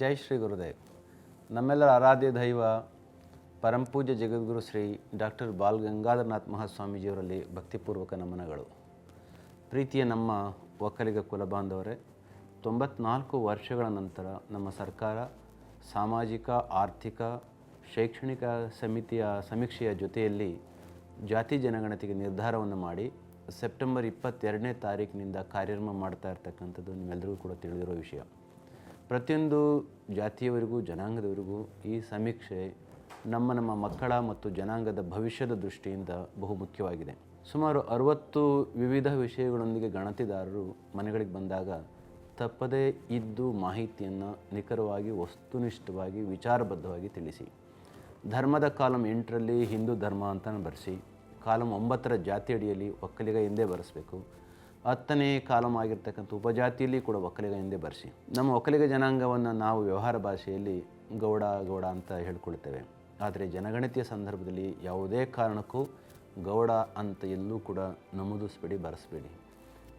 ಜೈ ಶ್ರೀ ಗುರುದೇವ್. ನಮ್ಮೆಲ್ಲರ ಆರಾಧ್ಯ ದೈವ, ಪರಂಪೂಜ್ಯ ಜಗದ್ಗುರು ಶ್ರೀ ಡಾಕ್ಟರ್ ಬಾಲ್ ಗಂಗಾಧರನಾಥ್ ಮಹಾಸ್ವಾಮೀಜಿಯವರಲ್ಲಿ ಭಕ್ತಿಪೂರ್ವಕ ನಮನಗಳು. ಪ್ರೀತಿಯ ನಮ್ಮ ಒಕ್ಕಲಿಗ ಕುಲಬಾಂಧವರೇ, ತೊಂಬತ್ನಾಲ್ಕು ವರ್ಷಗಳ ನಂತರ ನಮ್ಮ ಸರ್ಕಾರ ಸಾಮಾಜಿಕ, ಆರ್ಥಿಕ, ಶೈಕ್ಷಣಿಕ ಸಮಿತಿಯ ಸಮೀಕ್ಷೆಯ ಜೊತೆಯಲ್ಲಿ ಜಾತಿ ಜನಗಣತಿಗೆ ನಿರ್ಧಾರವನ್ನು ಮಾಡಿ ಸೆಪ್ಟೆಂಬರ್ ಇಪ್ಪತ್ತೆರಡನೇ ತಾರೀಕಿನಿಂದ ಕಾರ್ಯಕ್ರಮ ಮಾಡ್ತಾ ಇರ್ತಕ್ಕಂಥದ್ದು ನಿಮ್ಮೆಲ್ಲರಿಗೂ ಕೂಡ ತಿಳಿದಿರೋ ವಿಷಯ. ಪ್ರತಿಯೊಂದು ಜಾತಿಯವರಿಗೂ, ಜನಾಂಗದವರಿಗೂ ಈ ಸಮೀಕ್ಷೆ ನಮ್ಮ ನಮ್ಮ ಮಕ್ಕಳ ಮತ್ತು ಜನಾಂಗದ ಭವಿಷ್ಯದ ದೃಷ್ಟಿಯಿಂದ ಬಹು ಮುಖ್ಯವಾಗಿದೆ. ಸುಮಾರು ಅರವತ್ತು ವಿವಿಧ ವಿಷಯಗಳೊಂದಿಗೆ ಗಣತಿದಾರರು ಮನೆಗಳಿಗೆ ಬಂದಾಗ ತಪ್ಪದೇ ಇದ್ದು ಮಾಹಿತಿಯನ್ನು ನಿಖರವಾಗಿ, ವಸ್ತುನಿಷ್ಠವಾಗಿ, ವಿಚಾರಬದ್ಧವಾಗಿ ತಿಳಿಸಿ. ಧರ್ಮದ ಕಾಲಂ ಎಂಟರಲ್ಲಿ ಹಿಂದೂ ಧರ್ಮ ಅಂತ ಬರೆಸಿ, ಕಾಲಂ ಒಂಬತ್ತರ ಜಾತಿ ಅಡಿಯಲ್ಲಿ ಒಕ್ಕಲಿಗ ಎಂದೇ ಬರೆಸಬೇಕು. ಹತ್ತನೇ ಕಾಲಮ್ ಆಗಿರ್ತಕ್ಕಂಥ ಉಪಜಾತಿಯಲ್ಲಿ ಕೂಡ ಒಕ್ಕಲಿಗ ಎಂದೇ ಬರೆಸಿ. ನಮ್ಮ ಒಕ್ಕಲಿಗ ಜನಾಂಗವನ್ನು ನಾವು ವ್ಯವಹಾರ ಭಾಷೆಯಲ್ಲಿ ಗೌಡ ಗೌಡ ಅಂತ ಹೇಳ್ಕೊಳ್ತೇವೆ. ಆದರೆ ಜನಗಣತಿಯ ಸಂದರ್ಭದಲ್ಲಿ ಯಾವುದೇ ಕಾರಣಕ್ಕೂ ಗೌಡ ಅಂತ ಎಲ್ಲೂ ಕೂಡ ನಮೂದಿಸಬೇಡಿ ಬರೆಸ್ಬೇಡಿ.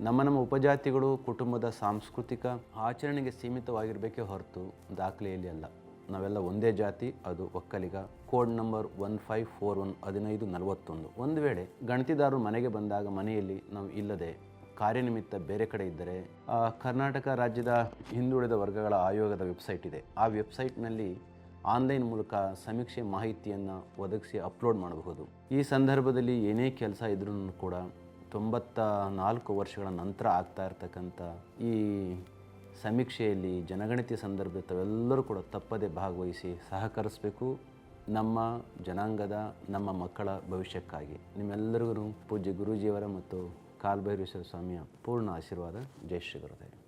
ನಮ್ಮ ನಮ್ಮ ಉಪಜಾತಿಗಳು ಕುಟುಂಬದ ಸಾಂಸ್ಕೃತಿಕ ಆಚರಣೆಗೆ ಸೀಮಿತವಾಗಿರಬೇಕೇ ಹೊರತು ದಾಖಲೆಯಲ್ಲಿ ಅಲ್ಲ. ನಾವೆಲ್ಲ ಒಂದೇ ಜಾತಿ, ಅದು Vokkaliga. Code number one five four one ಹದಿನೈದು ನಲವತ್ತೊಂದು. ಒಂದು ವೇಳೆ ಗಣತಿದಾರರು ಮನೆಗೆ ಬಂದಾಗ ಮನೆಯಲ್ಲಿ ನಾವು ಇಲ್ಲದೆ ಕಾರ್ಯನಿಮಿತ್ತ ಬೇರೆ ಕಡೆ ಇದ್ದರೆ ಕರ್ನಾಟಕ ರಾಜ್ಯದ ಹಿಂದುಳಿದ ವರ್ಗಗಳ ಆಯೋಗದ ವೆಬ್ಸೈಟ್ ಇದೆ. ಆ ವೆಬ್ಸೈಟ್ನಲ್ಲಿ ಆನ್ಲೈನ್ ಮೂಲಕ ಸಮೀಕ್ಷೆ ಮಾಹಿತಿಯನ್ನು ಒದಗಿಸಿ ಅಪ್ಲೋಡ್ ಮಾಡಬಹುದು. ಈ ಸಂದರ್ಭದಲ್ಲಿ ಏನೇ ಕೆಲಸ ಇದ್ರೂ ಕೂಡ ತೊಂಬತ್ತ ನಾಲ್ಕು ವರ್ಷಗಳ ನಂತರ ಆಗ್ತಾ ಇರತಕ್ಕಂಥ ಈ ಸಮೀಕ್ಷೆಯಲ್ಲಿ ಜನಗಣತಿ ಸಂದರ್ಭ ತಾವೆಲ್ಲರೂ ಕೂಡ ತಪ್ಪದೆ ಭಾಗವಹಿಸಿ ಸಹಕರಿಸಬೇಕು. ನಮ್ಮ ಜನಾಂಗದ, ನಮ್ಮ ಮಕ್ಕಳ ಭವಿಷ್ಯಕ್ಕಾಗಿ. ನಿಮ್ಮೆಲ್ಲರಿಗೂ ಪೂಜ್ಯ ಗುರೂಜಿಯವರ ಮತ್ತು ಕಾಲ್ಭೈರೇಶ್ವರ ಸ್ವಾಮಿಯ ಪೂರ್ಣ ಆಶೀರ್ವಾದ ಜೈ ಶ್ರೀ ಗುರುದೇವ್.